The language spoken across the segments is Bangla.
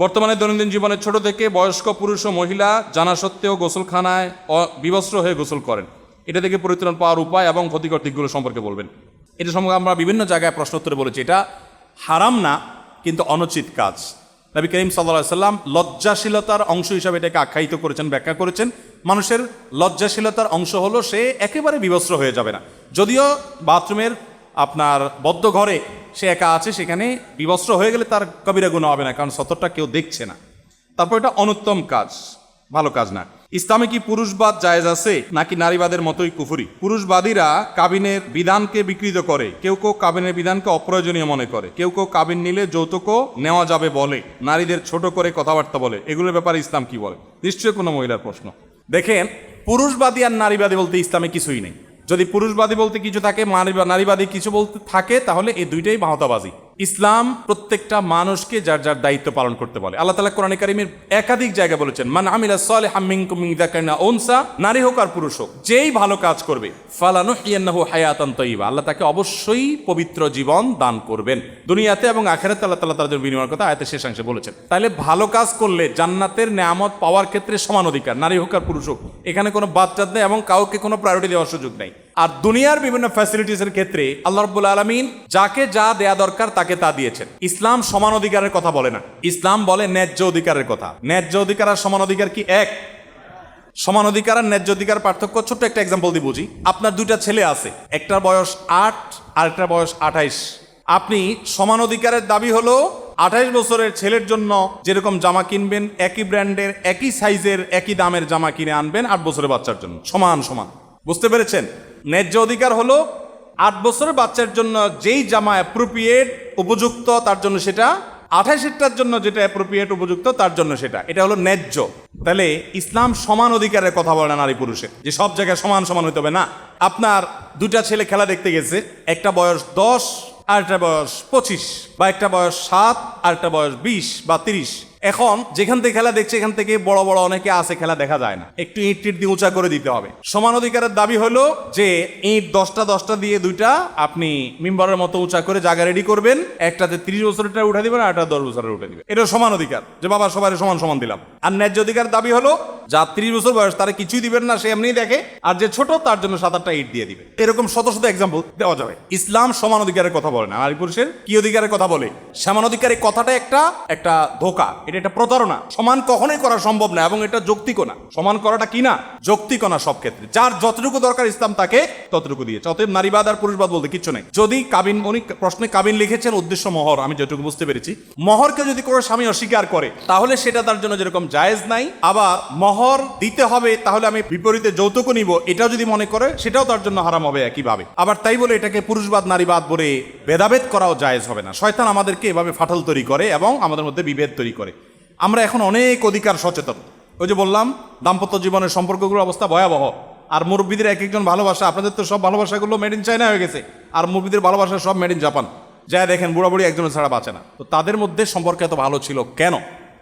বর্তমানে দৈনন্দিন জীবনে ছোট থেকে বয়স্ক পুরুষ ও মহিলা জানা সত্ত্বেও গোসলখানায় বিবস্ত্র হয়ে গোসল করেন। এটা থেকে পরিত্রাণ পাওয়ার উপায় এবং ক্ষতিকর দিকগুলো সম্পর্কে বলবেন। এটা সম্পর্কে আমরা বিভিন্ন জায়গায় প্রশ্ন উত্তরে বলেছি। এটা হারাম না, কিন্তু অনুচিত কাজ। নবী করিম সাল্লাহ সাল্লাম লজ্জাশীলতার অংশ হিসাবে এটাকে আখ্যায়িত করেছেন, ব্যাখ্যা করেছেন। মানুষের লজ্জাশীলতার অংশ হলো সে একেবারে বিবস্ত্র হয়ে যাবে না। যদিও বাথরুমের আপনার বদ্ধ ঘরে সে একা আছে, সেখানে বিবস্ত্র হয়ে গেলে তার কবিরা গুণ হবে না, কারণ সতরটা কেউ দেখছে না। তারপর এটা অনুত্তম কাজ, ভালো কাজ না। ইসলামে কি পুরুষবাদ জায়েজ আছে, নাকি নারীবাদের মতোই কুফুরি? পুরুষবাদীরা কাবিনের বিধানকে বিকৃত করে, কেউ কেউ কাবিনের বিধানকে অপ্রয়োজনীয় মনে করে, কেউ কেউ কাবিন নিলে যৌতুকও নেওয়া যাবে বলে, নারীদের ছোট করে কথাবার্তা বলে। এগুলোর ব্যাপারে ইসলাম কি বলে? নিশ্চয়ই কোনো মহিলার প্রশ্ন। দেখেন, পুরুষবাদী আর নারীবাদী বলতে ইসলামে কিছুই নেই। যদি পুরুষবাদী বলতে কিছু থাকে নারীবাদী কিছু বলতে থাকে, তাহলে এই দুইটাই বাহতাবাজি ইসলাম প্রত্যেকটা মানুষকে যার যার দায়িত্ব পালন করতে বলে। আল্লাহ তালা কোরআন কারিমের একাধিক জায়গা বলেছেন, মান আমিলা সলে উনসা নারী হোক আর পুরুষ হোক, যেই ভালো কাজ করবে ফালানু ইয়ান্নাহু হায়াতান তৈবা আল্লাহ তাকে অবশ্যই পবিত্র জীবন দান করবেন। দুনিয়াতে এবং আখেরাতে আল্লাহ তালা তাদের বিনিময়ের কথা আয়াতে শেষাংশে বলেছেন। তাহলে ভালো কাজ করলে জান্নাতের নেয়ামত পাওয়ার ক্ষেত্রে সমান অধিকার, নারী হোক আর পুরুষ হোক। এখানে কোনো বাচ্চাদ নেই এবং কাউকে কোনো প্রায়োরিটি দেওয়ার সুযোগ নেই। আর দুনিয়ার বিভিন্ন ফ্যাসিলিটিসের ক্ষেত্রে আল্লাহ রব্বুল আলমিন যাকে যা দেয়া দরকার তাকে তা দিয়েছেন। ইসলাম সমান অধিকারের কথা বলে না। ইসলাম বলে ন্যায্য অধিকারের কথা। ন্যায্য অধিকার আর সমান অধিকার কি এক? সমান অধিকার আর ন্যায্য অধিকার পার্থক্য, ছোট্ট একটা এক্সাম্পল দিয়ে বুঝি। আপনার দুইটা ছেলে আছে, একটার বয়স আট আর একটার বয়স আঠাইশ। আপনি সমান অধিকারের দাবি হলো আঠাইশ বছরের ছেলের জন্য যেরকম জামা কিনবেন, একই ব্র্যান্ডের, একই সাইজের একই দামের জামা কিনে আনবেন আট বছরের বাচ্চার জন্য। সমান সমান। বুঝতে পেরেছেন? ন্যায্য অধিকার হলো আট বছরের বাচ্চার জন্য যেই জামা অ্যাপ্রোপ্রিয়েট উপযুক্ত, তার জন্য সেটা। আঠাশেরটার জন্য যেটা অ্যাপ্রোপ্রিয়েট উপযুক্ত, তার জন্য সেটা। এটা হলো ন্যায্য। তাহলে ইসলাম সমান অধিকারের কথা বলে নারী পুরুষের। যে সব জায়গায় সমান সমান হইতে হবে না। আপনার দুটা ছেলে খেলা দেখতে গেছে। একটা বয়স দশ আর একটা বয়স পঁচিশ, বা একটা বয়স সাত আর একটা বয়স বিশ বা তিরিশ। এখন যেখান থেকে খেলা দেখছে, এখান থেকে বড় বড় অনেকে আছে খেলা দেখা যায় না। একটু ইট টিট দিয়ে উঁচা করে দিতে হবে। সমান অধিকারের দাবি হলো যে, ইট দশটা দশটা দিয়ে দুইটা আপনি মিম্বরের মতো উঁচা করে জায়গা রেডি করবেন। একটাতে ত্রিশ বছরেরটা উঠে দিবেন একটা দশ বছরের উঠে দিবেন। এটা সমান অধিকার যে, বাবা সবাই সমান সমান দিলাম। আর ন্যায্য অধিকার দাবি হলো, যা ত্রিশ বছর বয়স, তারা কিছুই দিবেন না, সে এমনিই দেখে। আর যে ছোট, তার জন্য সাত আটটা ইট দিয়ে দিবে। এরকম শত শত এক্সাম্পল দেওয়া যাবে। ইসলাম সমান অধিকারের কথা বলে না। নারী পুরুষের কি অধিকারের কথা বলে? সমান অধিকারের কথাটা একটা একটা ধোকা। এটা একটা প্রতারণা। সমান কখনোই করা সম্ভব না এবং এটা যৌক্তিকও না। সমান করাটা কি না? যৌক্তিক না সব ক্ষেত্রে। যার যতটুকু দরকার ইসলাম তাকে ততটুকু দিয়েছে। অতএব নারীবাদ আর পুরুষবাদ বলতে কিচ্ছু নেই। যদি কাবিন, উনি প্রশ্নে কাবিন লিখেছেন, উদ্দেশ্য মহর, আমি যেটুকু বুঝতে পেরেছি। মহরকে যদি কোনো স্বামী অস্বীকার করে, তাহলে সেটা তার জন্য যেরকম জায়েজ নাই। আবার মহর দিতে হবে, তাহলে আমি বিপরীতে যৌতুক নিব, এটাও যদি মনে করে, সেটাও তার জন্য হারাম হবে একইভাবে। আবার তাই বলে এটাকে পুরুষবাদ নারীবাদ বলে ভেদাভেদ করাও জায়েজ হবে না। শয়তান আমাদেরকে এভাবে ফাটল তৈরি করে এবং আমাদের মধ্যে বিভেদ তৈরি করে। আমরা এখন অনেক অধিকার সচেতন। ওই যে বললাম, দাম্পত্য জীবনের সম্পর্কগুলোর অবস্থা ভয়াবহ। আর মুরব্বীদের এক একজন ভালোবাসা, আপনাদের তো সব ভালোবাসাগুলো মেড ইন চায়না হয়ে গেছে। আর মুরব্বীদের ভালোবাসা সব মেড ইন জাপান যা দেখেন বুড়া বুড়ি একজনের ছাড়া বাঁচে না। তো তাদের মধ্যে সম্পর্ক এত ভালো ছিল কেন?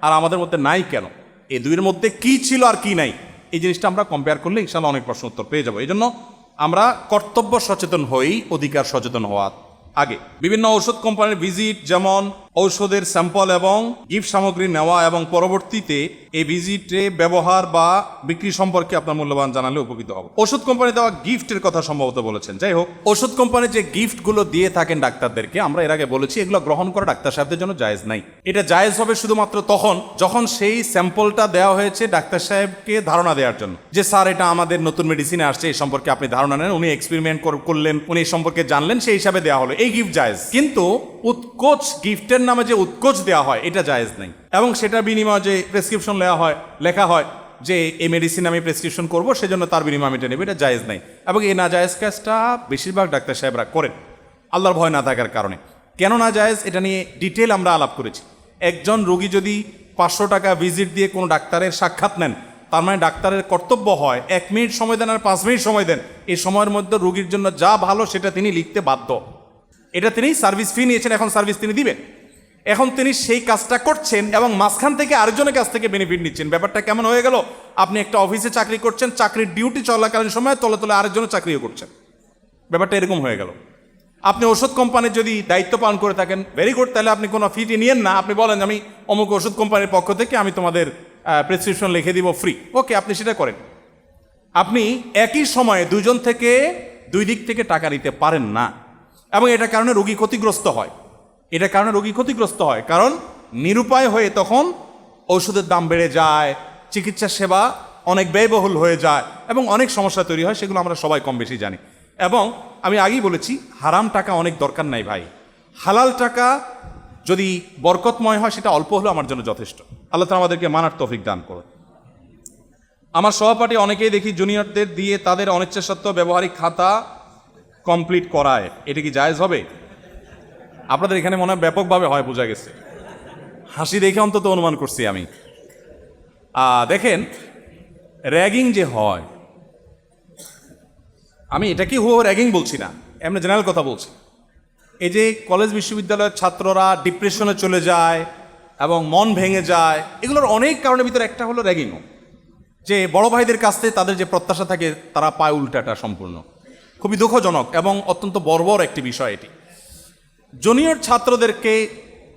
আর আমাদের মধ্যে নাই কেন? এই দুইয়ের মধ্যে কি ছিল আর কি নাই? এই জিনিসটা আমরা কম্পেয়ার করলে ইনশাল্লাহ অনেক প্রশ্ন উত্তর পেয়ে যাব। এই জন্য আমরা কর্তব্য সচেতন হই, অধিকার সচেতন হওয়ার আগে। বিভিন্ন ওষুধ কোম্পানির ভিজিট যেমন ঔষধের স্যাম্পল এবং গিফট সামগ্রী নেওয়া এবং পরবর্তীতে এই ভিজিটে ব্যবহার বা বিক্রি সম্পর্কে আপনার মূল্যবান জানালে উপকৃত হবে। ওষুধ কোম্পানি দেওয়া গিফটের কথা সম্ভবত বলেছেন। যাই হোক ওষুধ কোম্পানি যে গিফটগুলো দিয়ে থাকেন ডাক্তারদেরকে, আমরা এর আগে বলেছি, এগুলো গ্রহণ করা ডাক্তার সাহেবদের জন্য জায়েজ নাই। এটা জায়েজ হবে শুধুমাত্র তখন, যখন সেই স্যাম্পলটা দেওয়া হয়েছে ডাক্তার সাহেবকে ধারণা দেওয়ার জন্য। যে, স্যার, এটা আমাদের নতুন মেডিসিনে আসছে, এই সম্পর্কে আপনি ধারণা নেন, উনি এক্সপেরিমেন্ট করলেন, উনি এই সম্পর্কে জানলেন, সেই হিসাবে দেওয়া হলো। এই গিফট জায়েজ। কিন্তু উৎকোচ গিফটের নামে যে উৎকোচ দেওয়া হয়, এটা জায়েজ নেই। এবং সেটা বিনিময়ে যে প্রেসক্রিপশন লেওয়া হয়, লেখা হয় যে এই মেডিসিন আমি প্রেসক্রিপশন করব, সেজন্য তার বিনিময়ে আমি এটা নেব, এটা জায়েজ নাই। এবং এই না জায়েজ কাজটা বেশিরভাগ ডাক্তার সাহেবরা করেন। আল্লাহর ভয় না থাকার কারণে। কেন না জায়েজ এটা নিয়ে ডিটেল আমরা আলাপ করেছি। একজন রোগী যদি পাঁচশো টাকা ভিজিট দিয়ে কোনো ডাক্তারের সাক্ষাৎ নেন, তার মানে ডাক্তারের কর্তব্য হয়, এক মিনিট সময় দেন আর পাঁচ মিনিট সময় দেন। এই সময়ের মধ্যে রোগীর জন্য যা ভালো, সেটা তিনি লিখতে বাধ্য। এটা তিনি সার্ভিস ফি নিয়েছেন, এখন সার্ভিস তিনি দিবেন। এখন তিনি সেই কাজটা করছেন এবং মাঝখান থেকে আরেকজনের কাছ থেকে বেনিফিট নিচ্ছেন। ব্যাপারটা কেমন হয়ে গেল? আপনি একটা অফিসে চাকরি করছেন, চাকরির ডিউটি চলাকালীন সময় তলে তলে আরেকজনের চাকরিও করছেন। ব্যাপারটা এরকম হয়ে গেল। আপনি ওষুধ কোম্পানির যদি দায়িত্ব পালন করে থাকেন ভেরি গুড তাহলে আপনি কোনো ফিটি নিয়েন না। আপনি বলেন, আমি অমুক ওষুধ কোম্পানির পক্ষ থেকে আমি তোমাদের প্রেসক্রিপশন লিখে দিব ফ্রি ওকে আপনি সেটা করেন। আপনি একই সময়ে দুজন থেকে দুই দিক থেকে টাকা নিতে পারেন না। এবং এটার কারণে রোগী ক্ষতিগ্রস্ত হয়। এটার কারণে রোগী ক্ষতিগ্রস্ত হয়। কারণ নিরুপায় হয়ে তখন ওষুধের দাম বেড়ে যায়, চিকিৎসা সেবা অনেক ব্যয়বহুল হয়ে যায় এবং অনেক সমস্যা তৈরি হয়, সেগুলো আমরা সবাই কম বেশি জানি। এবং আমি আগেই বলেছি, হারাম টাকা অনেক দরকার নাই ভাই। হালাল টাকা যদি বরকতময় হয়, সেটা অল্প হলেও আমার জন্য যথেষ্ট। আল্লাহ তালা আমাদেরকে মানার তৌফিক দান করুন। আমার সহপাঠী অনেকেই দেখি জুনিয়রদের দিয়ে তাদের অনিচ্ছা সত্ত্বেও ব্যবহারিক খাতা কমপ্লিট করায়। এটা কি জায়েজ হবে? আপনাদের এখানে মনে হয় ব্যাপকভাবে হয় বোঝা গেছে। হাসি দেখে অন্তত অনুমান করছি আমি। দেখেন, র্যাগিং যে হয়, আমি এটা কি হুয়ো র্যাগিং বলছি না, এমনি জেনারেল কথা বলছি। এই যে কলেজ বিশ্ববিদ্যালয়ের ছাত্ররা ডিপ্রেশনে চলে যায় এবং মন ভেঙে যায়, এগুলোর অনেক কারণের ভিতরে একটা হলো র্যাগিংও। যে বড় ভাইদের কাছ থেকে তাদের যে প্রত্যাশা থাকে, তারা পায় উল্টাটা সম্পূর্ণ। খুবই দুঃখজনক এবং অত্যন্ত বর্বর একটি বিষয় এটি। জুনিয়র ছাত্রদেরকে,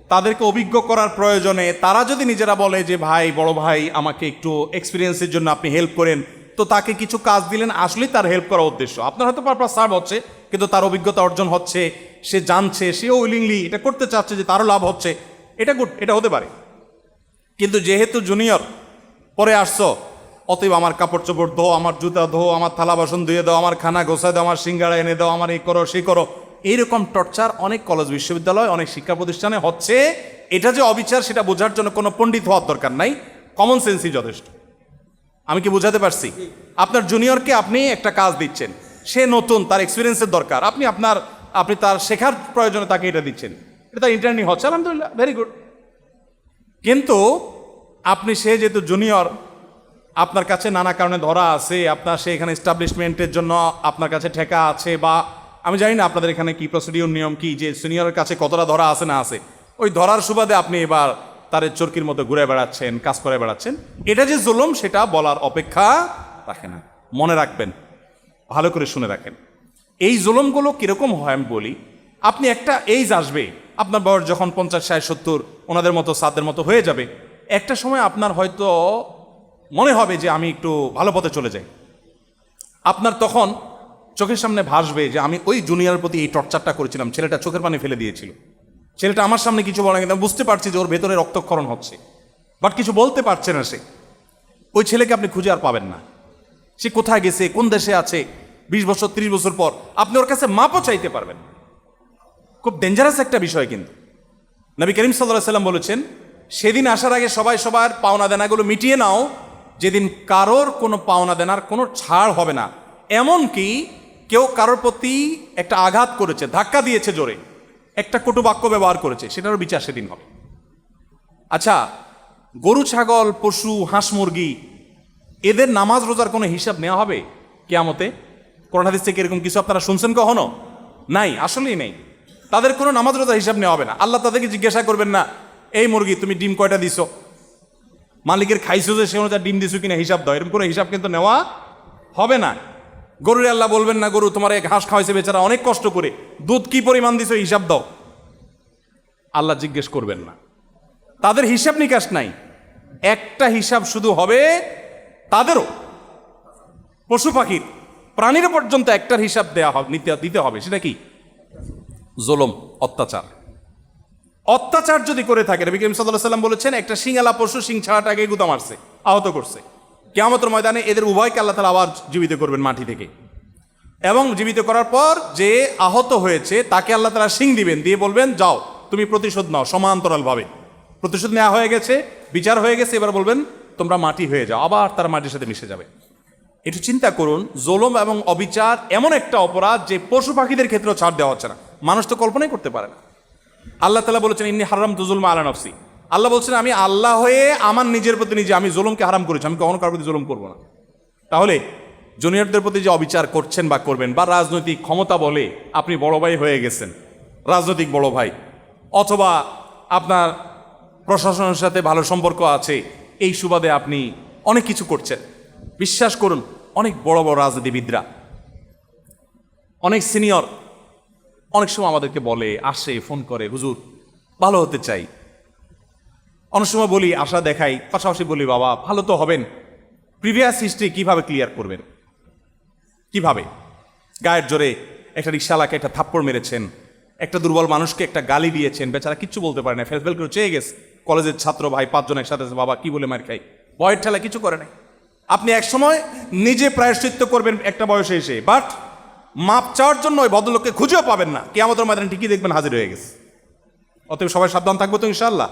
তাদেরকে অভিজ্ঞ করার প্রয়োজনে তারা যদি নিজেরা বলে যে, ভাই, বড় ভাই, আমাকে একটু এক্সপিরিয়েন্সের জন্য আপনি হেল্প করেন। তো তাকে কিছু কাজ দিলেন, আসলেই তার হেল্প করার উদ্দেশ্য। আপনার হয়তো পারপাস সার্ভ হচ্ছে, কিন্তু তার অভিজ্ঞতা অর্জন হচ্ছে, সে জানছে, সে উইলিংলি এটা করতে চাচ্ছে যে, তারও লাভ হচ্ছে। এটা গুড এটা হতে পারে। কিন্তু যেহেতু জুনিয়র, পরে আসছো, অতএব আমার কাপড় চোপড় ধো আমার জুতা ধো আমার থালা বাসন ধুয়ে দাও, আমার খানা গোছায় দাও, আমার সিঙ্গাড়া এনে দাও, আমার এই করো সেই করো। এইরকম টর্চার অনেক কলেজ, বিশ্ববিদ্যালয়, অনেক শিক্ষা প্রতিষ্ঠানে হচ্ছে। এটা যে অবিচার, সেটা বোঝার জন্য কোনো পণ্ডিত হওয়ার দরকার নাই। কমন সেন্সই যথেষ্ট। আমি কি বোঝাতে পারছি? আপনার জুনিয়রকে আপনি একটা কাজ দিচ্ছেন। সে নতুন, তার এক্সপিরিয়েন্সের দরকার। আপনি আপনার, আপনি তার শেখার প্রয়োজনে তাকে এটা দিচ্ছেন। এটা তার ইন্টারনি হচ্ছে, আলহামদুলিল্লাহ ভেরি গুড কিন্তু আপনি সে যেহেতু জুনিয়র আপনার কাছে নানা কারণে ধরা আছে, আপনার সে এখানে এস্টাবলিশমেন্টের জন্য আপনার কাছে ঠেকা আছে বা আমি জানি না আপনাদের এখানে কি প্রসিডিউর নিয়ম কি, যে সিনিয়রের কাছে কতটা ধরা আছে না আছে। ওই ধরার সুবাদে আপনি এবার তার চরকির মতো ঘুরে বেড়াচ্ছেন, কাজ করে বেড়াচ্ছেন। এটা যে জুলুম, সেটা বলার অপেক্ষা রাখে না। মনে রাখবেন, ভালো করে শুনে রাখেন। এই জুলুমগুলো কীরকম হয় আমি বলি, আপনি একটা এইজ আসবে, আপনার বয়স যখন পঞ্চাশ, ষাট, সত্তর, ওনাদের মতো, সাদের মতো হয়ে যাবে। একটা সময় আপনার হয়তো মনে হবে যে আমি একটু ভালো পথে চলে যাই। আপনার তখন চোখের সামনে ভাসবে যে আমি ওই জুনিয়রের প্রতি এই টর্চারটা করেছিলাম। ছেলেটা চোখের পানি ফেলে দিয়েছিল। ছেলেটা আমার সামনে কিছু বলে কিন্তু বুঝতে পারছি যে ওর ভেতরে রক্তক্ষরণ হচ্ছে। বাট কিছু বলতে পারছে না সে। ওই ছেলেকে আপনি খুঁজে আর পাবেন না। সে কোথায় গেছে, কোন দেশে আছে, বিশ বছর, ত্রিশ বছর পর আপনি ওর কাছে মাপও চাইতে পারবেন খুব ডেঞ্জারাস একটা বিষয় কিন্তু। নবী করিম সাল্লাহ সাল্লাম বলেছেন, সেদিন আসার আগে সবাই সবার পাওনা দেনাগুলো মিটিয়ে নাও। যেদিন কারোর কোনো পাওনা দেনার কোনো ছাড় হবে না, এমনকি কেউ কারোর প্রতি একটা আঘাত করেছে, ধাক্কা দিয়েছে জোরে, একটা কটু বাক্য ব্যবহার করেছে, সেটারও বিচার সেদিন হবে। আচ্ছা গরু, ছাগল, পশু, হাঁস, মুরগি, এদের নামাজ, রোজার কোনো হিসাব নেওয়া হবে কেয়ামতে? করোনা হাদিস থেকে এরকম কিছু আপনারা শুনছেন কখনো? নাই, আসলেই নেই। তাদের কোনো নামাজ রোজার হিসাব নেওয়া হবে না। আল্লাহ তাদেরকে জিজ্ঞাসা করবেন না, এই মুরগি, তুমি ডিম কয়টা দিছো? মালিকের খাইছো যে, সে অনুযায়ী ডিম দিছো কিনা, হিসাব দাও। এরকম কোনো হিসাব কিন্তু নেওয়া হবে না। গরুরে আল্লাহ বলবেন না, গরু, তোমার এক ঘাস খাওয়াইছে বেচারা, অনেক কষ্ট করে। দুধ কি পরিমাণ দিছো, হিসাব দাও। আল্লাহ জিজ্ঞেস করবেন না। তাদের হিসাব নিকাশ নাই। একটা হিসাব শুধু হবে তাদেরও। পশু পাখির প্রাণীর পর্যন্ত একটার হিসাব দেওয়া হবে, নিতে, দিতে হবে। সেটা কি? জোলম, অত্যাচার। অত্যাচার যদি করে থাকে, নবী করিম বলেছেন, একটা সিংহালা পশু সিং ছাড়াটাকে গুদা মারছে, আহত করছে। কেয়ামতের ময়দানে এদের উভয়কে আল্লাহ তালা আবার জীবিত করবেন মাটি থেকে। এবং জীবিত করার পর যে আহত হয়েছে, তাকে আল্লাহ তালা সিং দিবেন, দিয়ে বলবেন, যাও, তুমি প্রতিশোধ নাও সমান্তরালভাবে। প্রতিশোধ নেওয়া হয়ে গেছে, বিচার হয়ে গেছে, এবার বলবেন, তোমরা মাটি হয়ে যাও। আবার তারা মাটির সাথে মিশে যাবে। একটু চিন্তা করুন, জোলম এবং অবিচার এমন একটা অপরাধ যে পশু পাখিদের ক্ষেত্রেও ছাড় দেওয়া হচ্ছে না। মানুষ তো কল্পনাই করতে পারে না। আল্লাহ তালা বলেছেন, ইন্নি হারাম তুজুলমা আলা নফসি। আল্লাহ বলছেন, আমি আল্লাহ হয়ে আমার নিজের প্রতি নিজে আমি জুলুমকে হারাম করেছি, আমি কখনো কারোর প্রতি জুলুম করব না। তাহলে জুনিয়রদের প্রতি যে অবিচার করছেন বা করবেন বা রাজনৈতিক ক্ষমতা বলে আপনি বড় ভাই হয়ে গেছেন, রাজনৈতিক বড় ভাই, অথবা আপনার প্রশাসনের সাথে ভালো সম্পর্ক আছে, এই সুবাদে আপনি অনেক কিছু করছেন। বিশ্বাস করুন, অনেক বড় বড় রাজনীতিবিদরা, অনেক সিনিয়র অনেক সময় আমাদেরকে বলে, আসে, ফোন করে, হুজুর, ভালো হতে চাই। অনেক সময় বলি আশা দেখাই পাশাপাশি বলি বাবা ভালো তো হবেন। প্রিভিয়াস হিস্ট্রি কীভাবে ক্লিয়ার করবেন? কীভাবে? গায়ের জোরে একটা রিক্সাওয়ালাকে একটা থাপ্পড় মেরেছেন একটা দুর্বল মানুষকে একটা গালি দিয়েছেন বেচারা কিচ্ছু বলতে পারে না ফেল করে চেয়ে গেছে। কলেজের ছাত্র ভাই পাঁচজন একসাথে আছে, বাবা কি বলে মার খাই? বয়ের ঠেলা কিছু করে নাই। আপনি এক সময় নিজে প্রায়শ্চিত্ত করবেন একটা বয়সে এসে বাট মাপ চাওয়ার জন্য ওই ভদ্রলোককে খুঁজেও পাবেন না। কে আমাদের ময়দানে ঠিকই দেখবেন হাজির হয়ে গেছে। অতএব সবাই সাবধান থাকব তো ইনশাল্লাহ